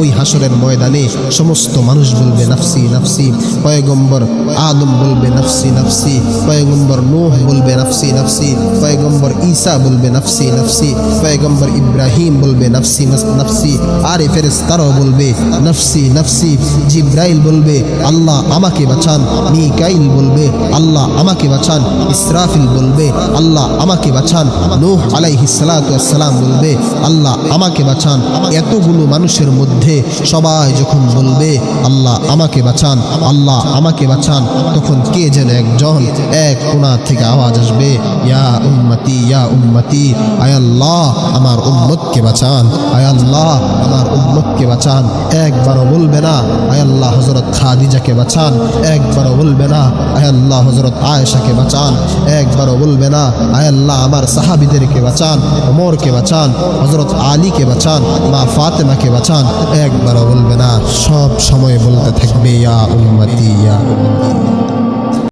ওই হাসরের ময়দানে সমস্ত মানুষ বলবে, নাফসি নাফসি। পয়গম্বর আদম বলবে, নাফসি নাফসি। পয়গম্বর নোহ বলবে, নাফসি নাফসি। পয়গম্বর ঈসা বলবে, নাফসি নাফসি। পয়গম্বর ইব্রাহিম বলবে, নাফসি নাফসি। আরে ফেরেস্তারাও বলবে, নাফসি নাফসি। জিব্রাইল বলবে, আল্লাহ আমাকে বাঁচান। মিকাইল বলবে, আল্লাহ আমাকে বাঁচান। ইসরাফিল বলবে, আল্লাহ আমাকে বাঁচান। নূহ আলাইহিস সালাতু সালাম বলবে, আল্লাহ আমাকে বাঁচান। এতগুলো মানুষের মধ্যে সবাই যখন বলবে, আল্লাহ আমাকে বাঁচান, আল্লাহ আমাকে বাঁচান, তখন কে যেন একজন, এক কোনা থেকে আওয়াজ আসবে, ইয়া উম্মতি ইয়া উম্মতি, আয় আল্লাহ আমার উম্মতকে বাঁচান, আয় আল্লাহ আমার উম্মতকে বাঁচান? একবারও বলবে না, আয় আল্লাহ হজরত খাদিজাকে বাঁচান। একবারও বলবে না, আয় আল্লাহ হজরত আয়েশাকে বাঁচান। একবারও বলবে না, আয় আল্লাহ, আমার সাহাবিদেরকে বাঁচান, ওমরকে বাঁচান হজরত আলীকে বাঁচান, মা ফাতেমাকে বাঁচান। একবারও বলবে না, সব সময় বলতে থাকবে, ইয়া উম্মতি, ইয়া